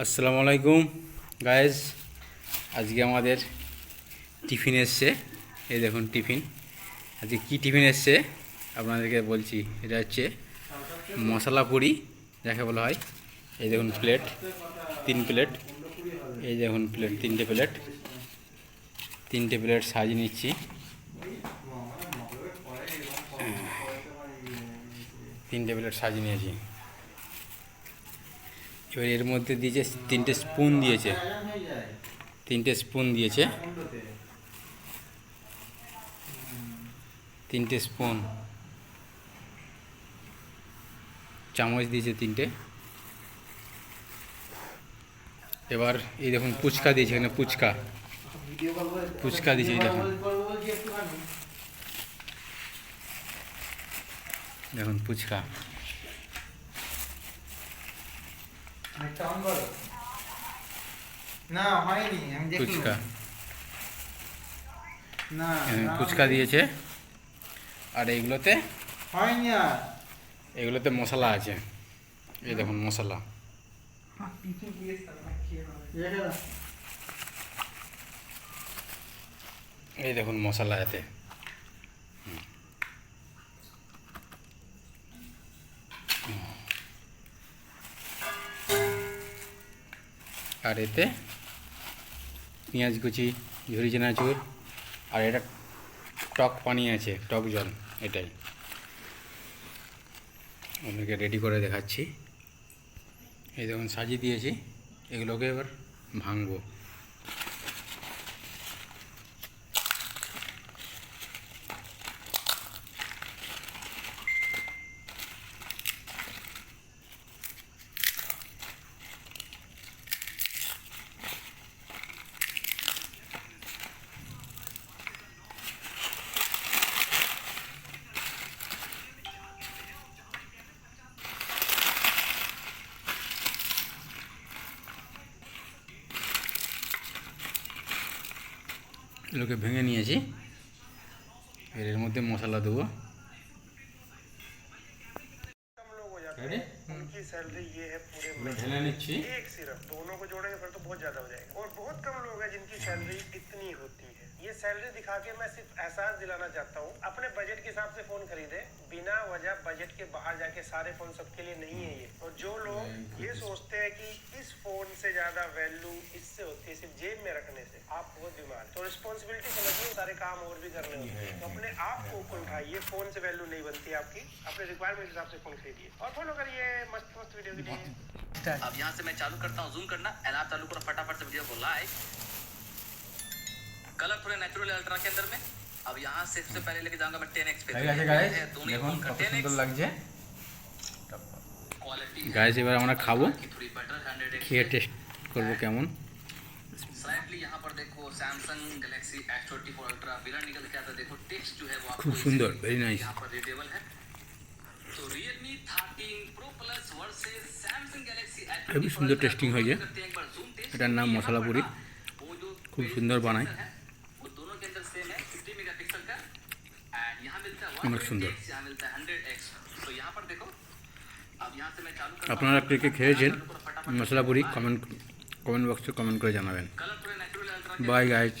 আসসালামু আলাইকুম। গায়েজ আজকে আমাদের টিফিন এসছে। এই দেখুন টিফিন। আজকে কি টিফিন এসছে? আপনাদেরকে বলছি, এটা হচ্ছে মশলা পুরি, যাকে বলা হয়। এই দেখুন প্লেট তিন প্লেট এই দেখুন প্লেট তিনটে প্লেট তিনটে প্লেট সাজিয়ে নিচ্ছি। তিনটে প্লেট সাজিয়ে নিয়েছি। এবার এর মধ্যে দিয়েছে তিনটে স্পুন দিয়েছে। তিনটে স্পুন দিয়েছে। তিনটে স্পুন। চামচ দিয়েছে তিনটে। এবার এই দেখুন ফুচকা দিয়েছে, এখানে পুচকা। ফুচকা দিয়েছে, এই দেখুন। দেখুন ফুচকা একটা অন করো। না হয়নি আমি ফুচকা। না ফুচকা দিয়েছে। আর এইগুলোতে হয়নি আর। এগুলোতে মশলা আছে। এই দেখুন মশলা। এই দেখুন মশলা এতে। আর এতে পেঁয়াজ কুচি, ঝুরি চেনাচুর, আর এটা টক পানি আছে, টক জল, এটাই। আপনাকে রেডি করে দেখাচ্ছি। এই দেখুন, সাজিয়ে দিয়েছি। এগুলোকে এবার ভাঙবো। এগুলোকে ভেঙে নিয়েছি এর এর মধ্যে মশলা দেবো कम लोग हो जाते Ready? हैं उनकी सैलरी ये है पूरे এগুলো महीने ঢেলে নিচ্ছি एक सिर्फ दोनों को जोड़ेंगे फिर तो बहुत ज्यादा हो जाएगा और बहुत कम लोग हैं जिनकी सैलरी इतनी होती है ये सैलरी दिखा के मैं सिर्फ एहसास दिलाना चाहता हूँ अपने बजट के हिसाब से फोन खरीदे बिना वजह बजट के बाहर जाके सारे फोन सबके लिए नहीं है ये और जो लोग ये सोचते हैं कि इस फोन से ज्यादा वैल्यू इससे होती है सिर्फ रिस्पॉन्सिबिलिटी समझिए सारे काम और भी करने होते हैं तो अपने आप को ऊपर उठाइए फोन से वैल्यू नहीं बनती आपकी अपने रिक्वायरमेंट के हिसाब से फोन खरीदिए और फॉलो करिए मस्त मस्त वीडियो के लिए अब यहाँ से मैं चालू करता हूँ जूम करना एनाप चालू करो फटाफट से वीडियो को लाइव कलर थोड़े नेचुरल अल्ट्रा के अंदर में अब यहाँ से सबसे पहले लेके जाऊंगा मैं टेन एक्स पे হয়ে গেছে গায়ে दोनों ही দেখুন फोन का কত 10x সুন্দর লাগছে क्वालिटी গায়ে এবার আমরা খাবো थोड़ी बेटर हंड्रेड খেয়ে টেস্ট করবো কেমন খুব সুন্দর ভেরি নাইস খুবই সুন্দর টেস্টিং হয়েছে এটার নাম মশলা মশলাপুরি খুব সুন্দর বানায় অনেক সুন্দর আপনারা কে কে খেয়েছেন মশলাপুরি কমেন্ট কমেন্ট বক্সে কমেন্ট করে জানাবেন Bye, guys.